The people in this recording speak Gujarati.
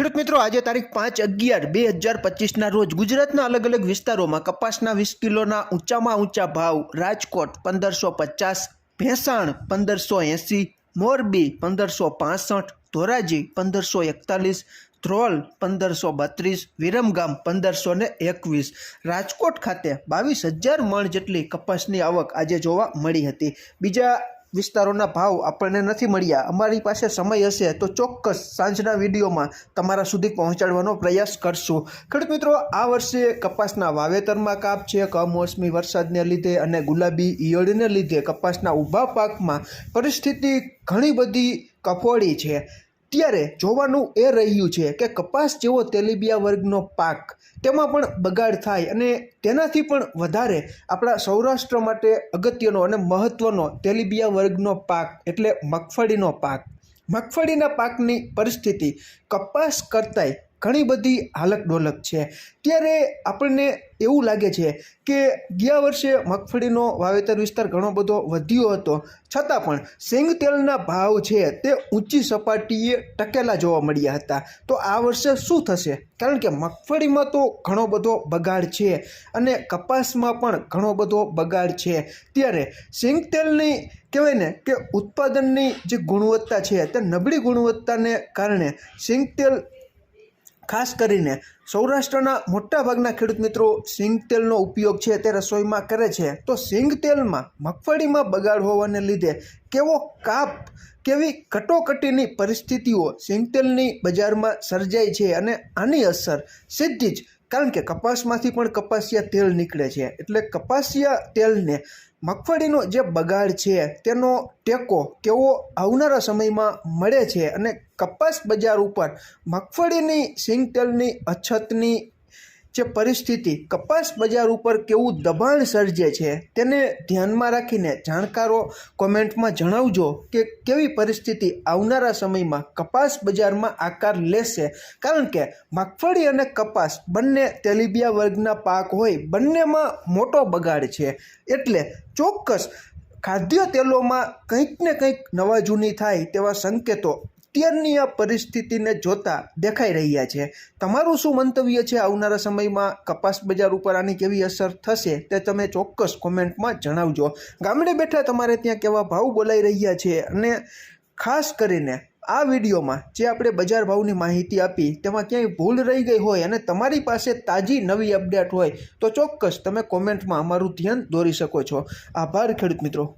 ખેડૂત મિત્રો, આજે તારીખ પાંચ અગિયાર બે હજાર પચીસના રોજ ગુજરાતના અલગ અલગ વિસ્તારોમાં કપાસના વીસ કિલોના ઊંચામાં ઊંચા ભાવ, રાજકોટ પંદરસો પચાસ, ભેંસાણ પંદરસો એંસી, મોરબી પંદરસો પાસઠ, ધોરાજી પંદરસો એકતાલીસ, ધ્રોલ પંદરસો બત્રીસ, વિરમગામ પંદરસો ને એકવીસ, રાજકોટ ખાતે બાવીસ હજાર મણ જેટલી કપાસની આવક આજે જોવા મળી હતી. બીજા વિસ્તારોના ભાવ આપણને નથી મળ્યા. અમારી પાસે સમય હશે તો ચોક્કસ સાંજના વિડીયોમાં તમારા સુધી પહોંચાડવાનો પ્રયાસ કરશું. ખેડૂત મિત્રો, આ વર્ષે કપાસના વાવેતરમાં કાપ છે. કમોસમી વરસાદને લીધે અને ગુલાબી ઈયળને લીધે કપાસના ઊભા પાકમાં પરિસ્થિતિ ઘણી બધી કફોડી છે. ત્યારે જોવાનું એ રહ્યું છે કે કપાસ જેવો તેલીબિયા વર્ગનો પાક તેમાં પણ બગાડ થાય અને તેનાથી પણ વધારે આપણા સૌરાષ્ટ્ર માટે અગત્યનો અને મહત્ત્વનો તેલીબિયા વર્ગનો પાક એટલે મગફળીનો પાક. મગફળીના પાકની પરિસ્થિતિ કપાસ કરતાંય ઘણી બધી હાલક ડોલક છે. ત્યારે આપણને એવું લાગે છે કે ગયા વર્ષે મગફળીનો વાવેતર વિસ્તાર ઘણો બધો વધ્યો હતો. છતાં પણ સિંગ તેલના ભાવ છે તે ઊંચી સપાટીએ ટકેલા જોવા મળ્યા હતા. તો આ વર્ષે શું થશે? કારણ કે મગફળીમાં તો ઘણો બધો બગાડ છે અને કપાસમાં પણ ઘણો બધો બગાડ છે. ત્યારે સિંગ તેલની કહેવાય ને કે ઉત્પાદનની જે ગુણવત્તા છે તે નબળી ગુણવત્તાને કારણે સિંગ તેલ ખાસ કરીને સૌરાષ્ટ્રના મોટાભાગના ખેડૂત મિત્રો સિંગ તેલનો ઉપયોગ છે તે રસોઈમાં કરે છે. તો સિંગ તેલમાં મગફળીમાં બગાડ હોવાને લીધે કેવો કાપ, કેવી કટોકટીની પરિસ્થિતિઓ સિંગ તેલની બજારમાં સર્જાય છે અને આની અસર સીધી જ કારણ કે કપાસમાંથી પણ કપાસિયા તેલ નીકળે છે. એટલે કપાસિયા તેલને મગફળીનો જે બગાડ છે, તેનો ટેકો કેવો આવનારા સમયમાં મળે છે અને કપાસ બજાર ઉપર મગફળીની સિંગ તેલની અછતની જે પરિસ્થિતિ કપાસ બજાર ઉપર કેવું દબાણ સર્જે છે તેને ધ્યાનમાં રાખીને જાણકારો કોમેન્ટમાં જણાવજો કે કેવી પરિસ્થિતિ આવનારા સમયમાં કપાસ બજારમાં આકાર લેશે. કારણ કે મગફળી અને કપાસ બંને તેલીબિયા વર્ગના પાક હોય, બંનેમાં મોટો બગાડ છે. એટલે ચોક્કસ ખાદ્ય તેલોમાં કંઈક ને કંઈક નવા જૂની થાય તેવા સંકેતો અત્યારની આ પરિસ્થિતિને જોતા દેખાઈ રહ્યા છે. તમારું શું મંતવ્ય છે આવનારા સમયમાં? કપાસ બજાર ઉપર આની કેવી અસર થશે તે તમે ચોક્કસ કોમેન્ટમાં જણાવજો. ગામડે બેઠા તમારે ત્યાં કેવા ભાવ બોલાઈ રહ્યા છે અને ખાસ કરીને આ વિડીયોમાં જે આપણે બજાર ભાવની માહિતી આપી તેમાં ક્યાંય ભૂલ રહી ગઈ હોય અને તમારી પાસે તાજી નવી અપડેટ હોય તો ચોક્કસ તમે કોમેન્ટમાં અમારું ધ્યાન દોરી શકો છો. આભાર ખેડૂત મિત્રો.